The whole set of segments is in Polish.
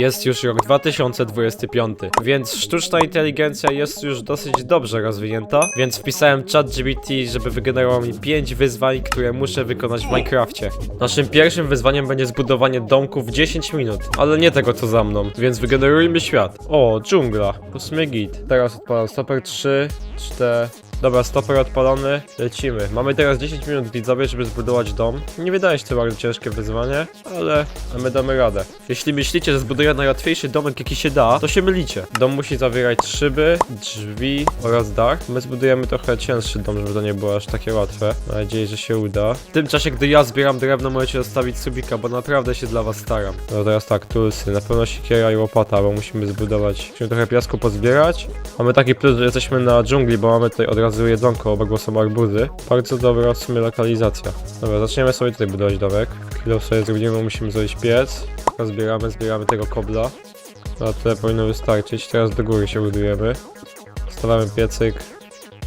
Jest już rok 2025, więc sztuczna inteligencja jest już dosyć dobrze rozwinięta, więc wpisałem ChatGPT, żeby wygenerował mi 5 wyzwań, które muszę wykonać w Minecrafcie. Naszym pierwszym wyzwaniem będzie zbudowanie domku w 10 minut, ale nie tego co za mną, więc wygenerujmy świat. O, dżungla, sumie git. Teraz odpalam stoper 3, 4... Dobra, stoper odpalony, lecimy. Mamy teraz 10 minut widzowie, żeby zbudować dom. Nie wydaje się to bardzo ciężkie wyzwanie, ale my damy radę. Jeśli myślicie, że zbuduję najłatwiejszy domek jaki się da, to się mylicie. Dom musi zawierać szyby, drzwi oraz dach. My zbudujemy trochę cięższy dom, żeby to nie było aż takie łatwe. Mam nadzieję, że się uda. W tym czasie, gdy ja zbieram drewno, możecie zostawić subika, bo naprawdę się dla was staram. No teraz tak, tulsy, na pewno siekiera i łopata, bo musimy zbudować. Musimy trochę piasku pozbierać. Mamy taki plus, że jesteśmy na dżungli, bo mamy tutaj od razu jedzonko, obok bo są arbuzy. Bardzo dobra w sumie lokalizacja. Dobra, zaczniemy sobie tutaj budować domek. Chwilę sobie zrobimy, musimy zrobić piec. Zbieramy, zbieramy tego kobla. Na tyle powinno wystarczyć. Teraz do góry się budujemy. Stawiamy piecyk.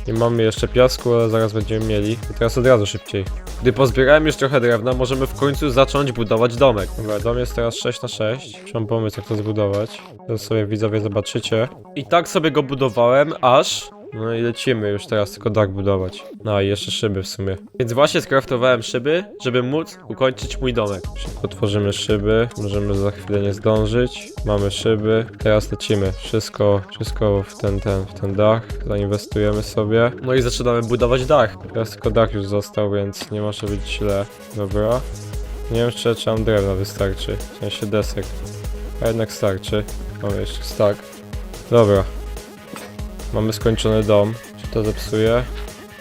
Nie mamy jeszcze piasku, ale zaraz będziemy mieli. I teraz od razu szybciej. Gdy pozbierałem już trochę drewna, możemy w końcu zacząć budować domek. Dobra, dom jest teraz 6 na 6 Mam pomysł jak to zbudować. Teraz sobie widzowie zobaczycie. I tak sobie go budowałem, aż... No i lecimy już teraz tylko dach budować. No i jeszcze szyby w sumie. Więc właśnie skraftowałem szyby, żeby móc ukończyć mój domek. Szybko tworzymy szyby, możemy za chwilę nie zdążyć. Mamy szyby, teraz lecimy. Wszystko, wszystko w ten, ten, w ten dach. Zainwestujemy sobie. No i zaczynamy budować dach. Teraz tylko dach już został, więc nie może być źle. Dobra. Nie wiem, czy, czy nam drewna wystarczy. W sensie desek. A jednak starczy. Mamy jeszcze stack. Dobra. Mamy skończony dom. Czy to zepsuje?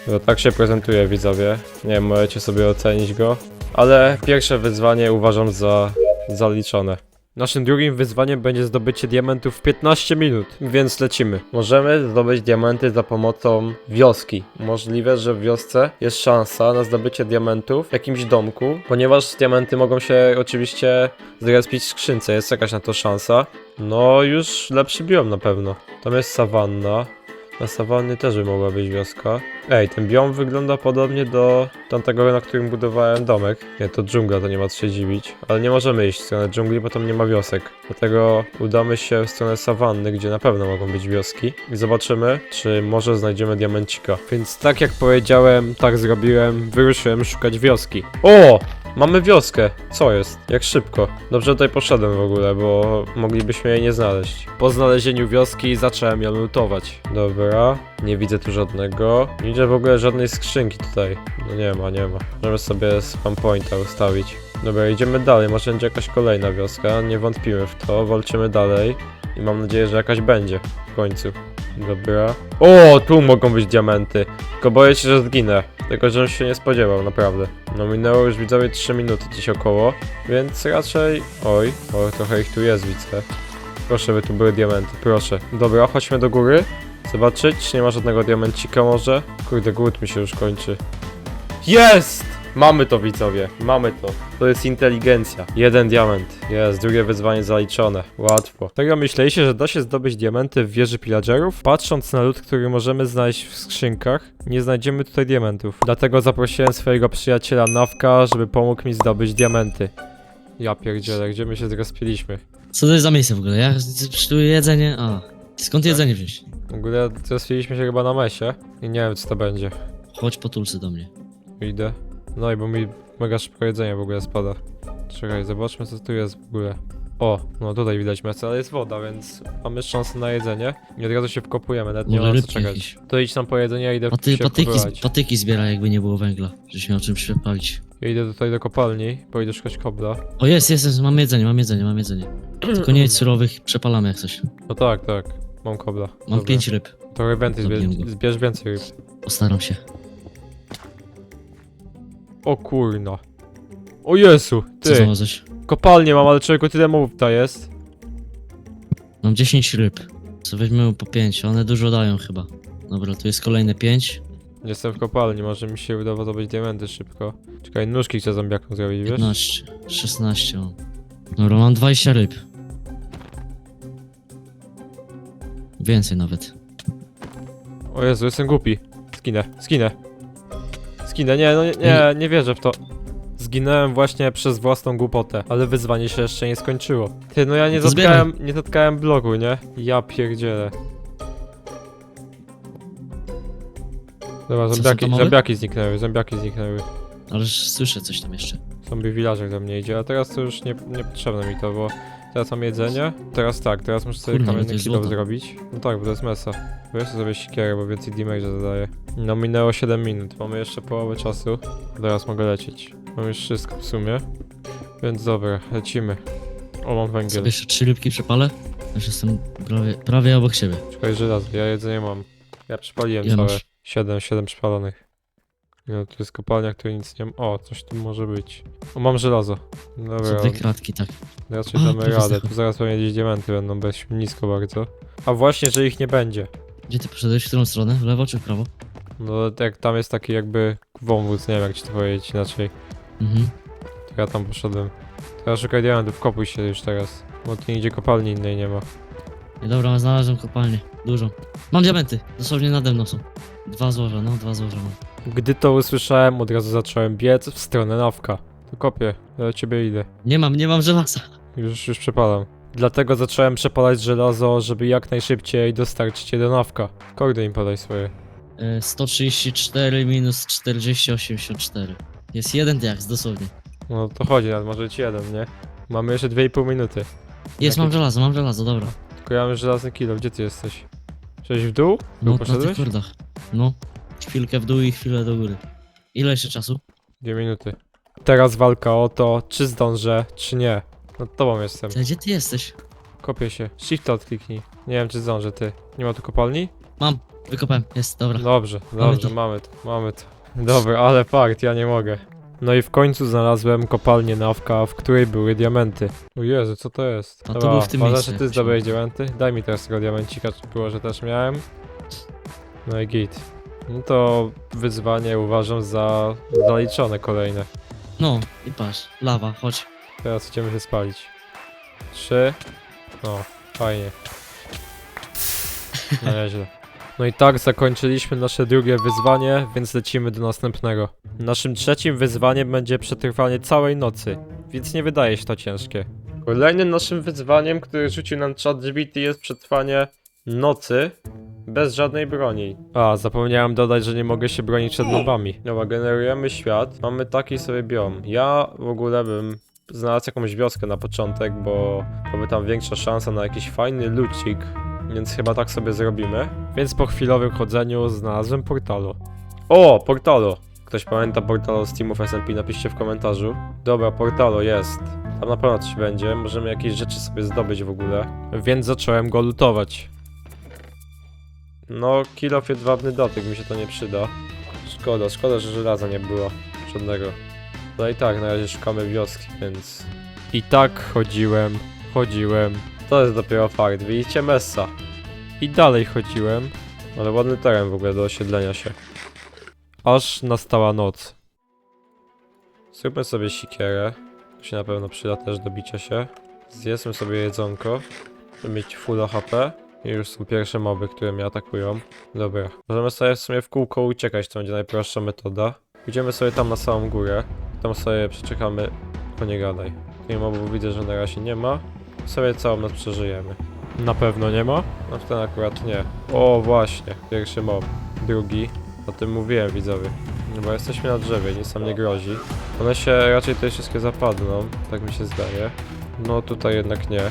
No tak się prezentuje widzowie. Nie wiem, możecie sobie ocenić go. Ale pierwsze wyzwanie uważam za zaliczone. Naszym drugim wyzwaniem będzie zdobycie diamentów w 15 minut, więc lecimy. Możemy zdobyć diamenty za pomocą wioski. Możliwe, że w wiosce jest szansa na zdobycie diamentów w jakimś domku, ponieważ diamenty mogą się oczywiście zrespić w skrzynce, jest jakaś na to szansa. No już lepszy biom na pewno. Tam jest sawanna. Na sawanny też by mogła być wioska. Ej, ten biom wygląda podobnie do tamtego, na którym budowałem domek. Nie, to dżungla, to nie ma co się dziwić. Ale nie możemy iść w stronę dżungli, bo tam nie ma wiosek. Dlatego udamy się w stronę sawanny, gdzie na pewno mogą być wioski. I zobaczymy, czy może znajdziemy diamencika. Więc tak jak powiedziałem, tak zrobiłem. Wyruszyłem szukać wioski. O! Mamy wioskę. Co jest? Jak szybko. Dobrze tutaj poszedłem w ogóle, bo moglibyśmy jej nie znaleźć. Po znalezieniu wioski zacząłem ją lutować. Dobra, nie widzę tu żadnego. Nie widzę w ogóle żadnej skrzynki tutaj. No nie ma, nie ma. Możemy sobie spam pointa ustawić. Dobra, idziemy dalej. Może będzie jakaś kolejna wioska. Nie wątpimy w to. Walczymy dalej. I mam nadzieję, że jakaś będzie w końcu. Dobra. O, tu mogą być diamenty. Tylko boję się, że zginę. Tego, żebym się nie spodziewał, naprawdę. No minęło już widzowie 3 minuty gdzieś około, więc raczej... Oj, o, trochę ich tu jest, widzę. Proszę, by tu były diamenty, proszę. Dobra, chodźmy do góry. Zobaczyć, czy nie ma żadnego diamencika może. Kurde, głód mi się już kończy. Jest! Mamy to widzowie, mamy to. To jest inteligencja. Jeden diament. Jest, drugie wyzwanie zaliczone. Łatwo. Tego myśleliście, że da się zdobyć diamenty w wieży pillagerów? Patrząc na lód, który możemy znaleźć w skrzynkach, nie znajdziemy tutaj diamentów. Dlatego zaprosiłem swojego przyjaciela Nawka, żeby pomógł mi zdobyć diamenty. Ja pierdzielę, gdzie my się zrespiliśmy? Co to jest za miejsce w ogóle? Ja tu jedzenie. A. Skąd jedzenie wziąć? W ogóle zrespiliśmy się chyba na mesie i nie wiem co to będzie. Chodź po tulsy do mnie. Idę. No i bo mi mega szybko jedzenie w ogóle spada. Czekaj, zobaczmy co tu jest w ogóle. O, no tutaj widać mesę, ale jest woda, więc mamy szansę na jedzenie. I od razu się wkopujemy, nawet nie Może ma co rybki czekać. jakieś. To idź tam po jedzenie, ja idę Paty, się patyki, wkopywać. patyki zbieraj, jakby nie było węgla. Żeś miał czym się palić. Ja idę tutaj do kopalni, pójdę szukać kobla. O jest, jest, jest, mam jedzenie, mam jedzenie, mam jedzenie. Tylko nie jedz surowych, przepalamy jak coś. No tak, tak, mam kobla. Mam Dobra. pięć ryb. Trochę więcej, Zabiję zbierz, go. zbierz więcej ryb. Postaram się. O kurno. O Jezu, Co ty. znalazłeś? Kopalnię mam, ale człowieku tyle mów tutaj jest. Mam 10 ryb. Co weźmiemy po 5, one dużo dają chyba. Dobra, tu jest kolejne 5. Jestem w kopalni, może mi się uda zdobyć diamenty szybko. Czekaj, nóżki chcę zombiakom zrobić, wiesz? 15, 16 mam. Dobra, mam 20 ryb. Więcej nawet. O Jezu, jestem głupi. Skinę, skinę. Skinę, nie, no nie, nie, nie wierzę w to. Zginąłem właśnie przez własną głupotę, ale wyzwanie się jeszcze nie skończyło. Ty, no ja nie to dotkałem, nie dotkałem bloku, nie? Ja pierdzielę. Dobra, Co, są zombiaki, zombiaki zniknęły, zombiaki zniknęły. Ależ słyszę coś tam jeszcze. Zombie villager do mnie idzie, a teraz to już nie, nie potrzebne mi to, bo teraz mam jedzenie. Teraz tak, teraz muszę sobie Kurde, to kamienny jest kilo złoto. zrobić. No tak, bo to jest mesa. Weź sobie sikierę, bo więcej damage'a zadaje. No minęło 7 minut, mamy jeszcze połowę czasu. Teraz mogę lecieć. Mam już wszystko w sumie. Więc dobra, lecimy. O, mam węgiel. Sobie jeszcze trzy rybki przepalę. Już jestem prawie, prawie obok siebie. Czekaj, żelazo, ja jedzenie mam. Ja przypaliłem Ile całe. masz? 7, 7 przypalonych. No, tu jest kopalnia, której nic nie ma. O, coś tu może być. O, mam żelazo. Co Dobra, dwie kratki, tak. raczej A, damy radę. Tu zaraz pewnie gdzieś diamenty będą, bez nisko bardzo. A właśnie, że ich nie będzie. Gdzie ty poszedłeś? W którą stronę? W lewo czy w prawo? No, jak tam jest taki jakby wąwóz, nie wiem jak ci to powiedzieć inaczej. Mhm. To ja tam poszedłem. Teraz szukaj diamentów, kopuj się już teraz. Bo tu nigdzie kopalni innej nie ma. I dobra, znalazłem kopalnię. Dużą. Mam diamenty. Dosłownie nade mną są. Dwa złoża, no dwa złoża mam. Gdy to usłyszałem, od razu zacząłem biec w stronę nawka. To kopię, ja do ciebie idę. Nie mam, nie mam żelaza. Już, już przepalam. Dlatego zacząłem przepalać żelazo, żeby jak najszybciej dostarczyć je do nawka. Kordy im podaj swoje. E, 134 minus 40, 84. Jest jeden diaks, dosłownie. No to chodzi, nawet może być jeden, nie? Mamy jeszcze 2,5 minuty. Jest, Jakie- mam żelazo, mam żelazo, dobra. Tylko ja mam żelazny kilo, gdzie ty jesteś? Cześć w dół? W No, dół na tych poszedłeś? No. Chwilkę w dół i chwilę do góry. Ile jeszcze czasu? Dwie minuty. Teraz walka o to, czy zdążę, czy nie. Nad tobą jestem. Ty, gdzie ty jesteś? Kopię się. Shift odkliknij. Nie wiem, czy zdążę, ty. Nie ma tu kopalni? Mam, wykopałem, jest, dobra. Dobrze, Mamy dobrze, to. mamy to, mamy to. Dobra, ale fakt, ja nie mogę. No i w końcu znalazłem kopalnię nawka, w której były diamenty. O Jezu, co to jest? A to był w tym miejscu, że ty jak zdobyłeś diamenty? Daj mi teraz tego diamencika, czy było, że też miałem. No i git. No to wyzwanie uważam za zaliczone kolejne. No, i patrz, lawa, chodź. Teraz idziemy się spalić. Trzy. No, fajnie. No nieźle. No i tak zakończyliśmy nasze drugie wyzwanie, więc lecimy do następnego. Naszym trzecim wyzwaniem będzie przetrwanie całej nocy, więc nie wydaje się to ciężkie. Kolejnym naszym wyzwaniem, które rzucił nam ChatGPT jest przetrwanie nocy bez żadnej broni. A, zapomniałem dodać, że nie mogę się bronić przed mobami. Dobra, generujemy świat. Mamy taki sobie biom. Ja w ogóle bym znalazł jakąś wioskę na początek, bo byłaby tam większa szansa na jakiś fajny lucik, więc chyba tak sobie zrobimy. Więc po chwilowym chodzeniu znalazłem portalo. O, portalo! Ktoś pamięta portalo z Teamów SMP? Napiszcie w komentarzu. Dobra, portalo jest. Tam na pewno coś będzie, możemy jakieś rzeczy sobie zdobyć w ogóle. Więc zacząłem go lutować. No, kilof jedwabny dotyk, mi się to nie przyda. Szkoda, szkoda, że żelaza nie było. Żadnego. No i tak, na razie szukamy wioski, więc... I tak chodziłem, chodziłem. To jest dopiero fakt, widzicie Messa. I dalej chodziłem, ale ładny teren w ogóle do osiedlenia się. Aż nastała noc. Zróbmy sobie sikierę. To się na pewno przyda też do bicia się. Zjedzmy sobie jedzonko, żeby mieć full HP. I już są pierwsze moby, które mnie atakują. Dobra. Możemy sobie w sumie w kółko uciekać, to będzie najprostsza metoda. Idziemy sobie tam na samą górę. Tam sobie przeczekamy. O nie gadaj. Nie mobów widzę, że na razie nie ma. Sobie całą noc przeżyjemy. Na pewno nie ma? No w ten akurat nie. O właśnie, pierwszy mob. Drugi. O tym mówiłem widzowie. No bo jesteśmy na drzewie, nic nam nie grozi. One się raczej tutaj wszystkie zapadną, tak mi się zdaje. No tutaj jednak nie.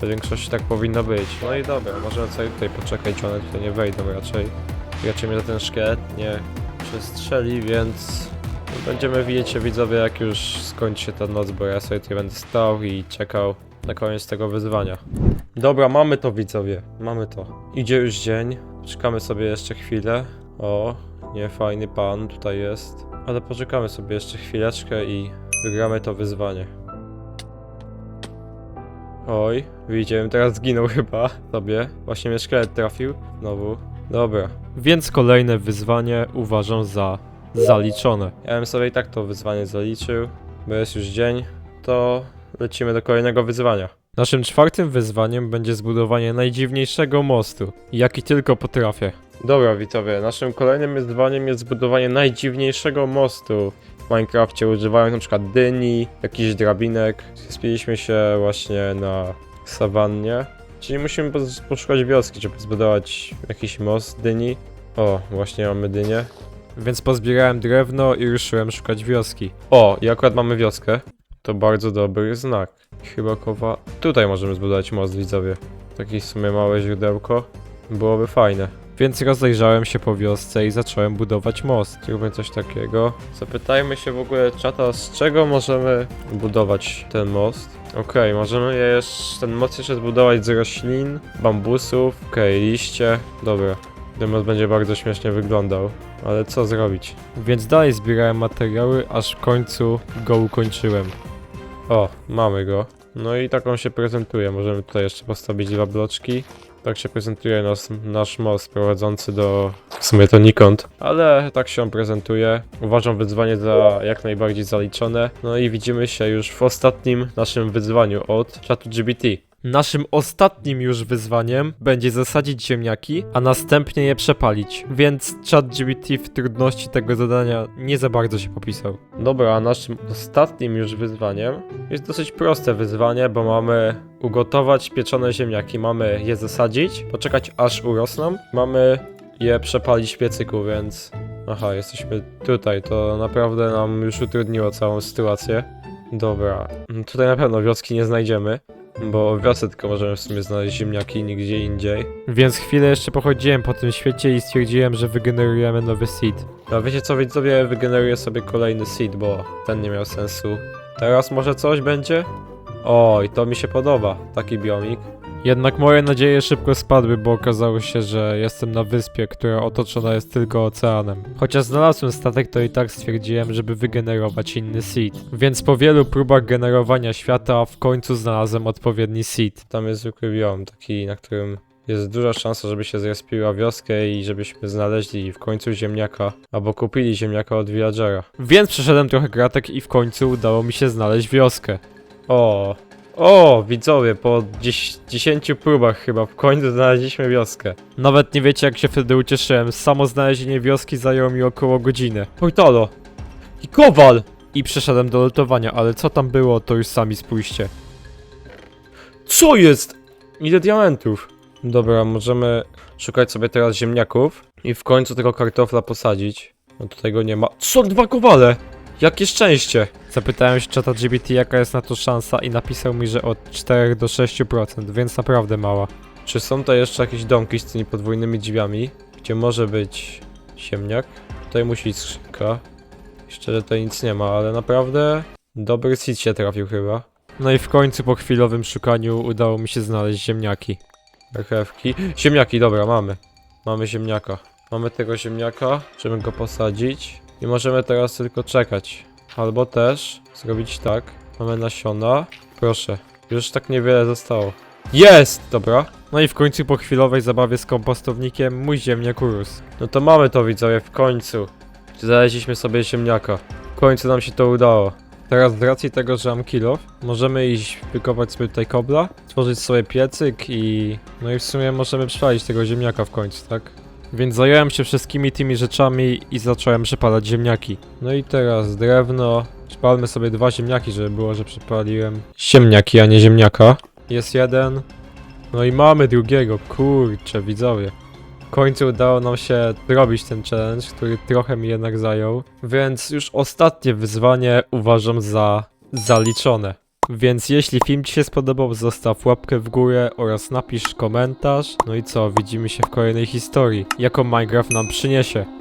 W większości tak powinno być. No i dobra, możemy sobie tutaj poczekać, czy one tutaj nie wejdą raczej. Raczej mnie ten szkielet nie przestrzeli, więc będziemy widzieć się widzowie jak już skończy się ta noc, bo ja sobie tutaj będę stał i czekał na koniec tego wyzwania. Dobra, mamy to widzowie, mamy to. Idzie już dzień, czekamy sobie jeszcze chwilę. O, nie fajny pan tutaj jest. Ale poczekamy sobie jeszcze chwileczkę i wygramy to wyzwanie. Oj, widzicie, bym teraz zginął chyba sobie. Właśnie mnie szkielet trafił. Znowu. Dobra. Więc kolejne wyzwanie uważam za zaliczone. Ja bym sobie i tak to wyzwanie zaliczył, bo jest już dzień. To lecimy do kolejnego wyzwania. Naszym czwartym wyzwaniem będzie zbudowanie najdziwniejszego mostu, jaki tylko potrafię. Dobra, widzowie, naszym kolejnym wyzwaniem jest zbudowanie najdziwniejszego mostu w Minecrafcie, używając przykład dyni, jakichś drabinek. Spiliśmy się właśnie na sawannie, czyli musimy pos- poszukać wioski, żeby zbudować jakiś most dyni. O, właśnie mamy dynię. Więc pozbierałem drewno i ruszyłem szukać wioski. O, i akurat mamy wioskę. To bardzo dobry znak. Chyba kowa... Tutaj możemy zbudować most, widzowie. Takie w sumie małe źródełko. Byłoby fajne. Więc rozejrzałem się po wiosce i zacząłem budować most. Zróbmy coś takiego. Zapytajmy się w ogóle czata, z czego możemy budować ten most. Okej, możemy je jeszcze, ten most jeszcze zbudować z roślin, bambusów, okej, liście. Dobra, ten most będzie bardzo śmiesznie wyglądał. Ale co zrobić? Więc dalej zbierałem materiały, aż w końcu go ukończyłem. O, mamy go. No i tak on się prezentuje. Możemy tutaj jeszcze postawić dwa bloczki. Tak się prezentuje nas, nasz most prowadzący do... W sumie to nikąd. Ale tak się on prezentuje. Uważam wyzwanie za jak najbardziej zaliczone. No i widzimy się już w ostatnim naszym wyzwaniu od ChatGPT. Naszym ostatnim już wyzwaniem będzie zasadzić ziemniaki, a następnie je przepalić. Więc ChatGPT w trudności tego zadania nie za bardzo się popisał. Dobra, a naszym ostatnim już wyzwaniem jest dosyć proste wyzwanie, bo mamy ugotować pieczone ziemniaki. Mamy je zasadzić, poczekać aż urosną. Mamy je przepalić w piecyku, więc... Aha, jesteśmy tutaj. To naprawdę nam już utrudniło całą sytuację. Dobra, tutaj na pewno wioski nie znajdziemy. Bo w wiosce tylko możemy w sumie znaleźć ziemniaki nigdzie indziej. Więc chwilę jeszcze pochodziłem po tym świecie i stwierdziłem, że wygenerujemy nowy seed. A wiecie co, widzowie, wygeneruję sobie kolejny seed, bo ten nie miał sensu. Teraz może coś będzie? Oj, to mi się podoba, taki biomik. Jednak moje nadzieje szybko spadły, bo okazało się, że jestem na wyspie, która otoczona jest tylko oceanem. Chociaż znalazłem statek, to i tak stwierdziłem, żeby wygenerować inny seed. Więc po wielu próbach generowania świata w końcu znalazłem odpowiedni seed. Tam jest zwykły biom, taki na którym jest duża szansa, żeby się zrespiła wioskę i żebyśmy znaleźli w końcu ziemniaka, albo kupili ziemniaka od villagera. Więc przeszedłem trochę kratek i w końcu udało mi się znaleźć wioskę. O, o, widzowie, po 10 próbach chyba w końcu znaleźliśmy wioskę. Nawet nie wiecie jak się wtedy ucieszyłem, samo znalezienie wioski zajęło mi około godziny. Oj tolo! I kowal! I przeszedłem do lutowania, ale co tam było, to już sami spójrzcie. Co jest? Ile diamentów? Dobra, możemy szukać sobie teraz ziemniaków i w końcu tego kartofla posadzić. No tutaj go nie ma. Są dwa kowale! Jakie szczęście! Zapytałem się czata GBT jaka jest na to szansa i napisał mi, że od 4 do 6%, więc naprawdę mała. Czy są to jeszcze jakieś domki z tymi podwójnymi drzwiami, gdzie może być ziemniak? Tutaj musi być skrzynka. Szczerze tutaj nic nie ma, ale naprawdę dobry seed się trafił chyba. No i w końcu po chwilowym szukaniu udało mi się znaleźć ziemniaki. Marchewki. Ziemniaki, dobra, mamy. Mamy ziemniaka. Mamy tego ziemniaka, żeby go posadzić. I możemy teraz tylko czekać. Albo też zrobić tak. Mamy nasiona. Proszę. Już tak niewiele zostało. Jest! Dobra. No i w końcu po chwilowej zabawie z kompostownikiem mój ziemniak urósł. No to mamy to widzowie, w końcu. Znaleźliśmy sobie ziemniaka. W końcu nam się to udało. Teraz z racji tego, że mam kilo, możemy iść wykopać sobie tutaj kobla, stworzyć sobie piecyk i... No i w sumie możemy przepalić tego ziemniaka w końcu, tak? Więc zająłem się wszystkimi tymi rzeczami i zacząłem przepalać ziemniaki. No i teraz drewno. Przepalmy sobie dwa ziemniaki, żeby było, że przepaliłem ziemniaki, a nie ziemniaka. Jest jeden. No i mamy drugiego, kurczę, widzowie. W końcu udało nam się zrobić ten challenge, który trochę mi jednak zajął. Więc już ostatnie wyzwanie uważam za zaliczone. Więc jeśli film Ci się spodobał, zostaw łapkę w górę oraz napisz komentarz. No i co, widzimy się w kolejnej historii, jaką Minecraft nam przyniesie.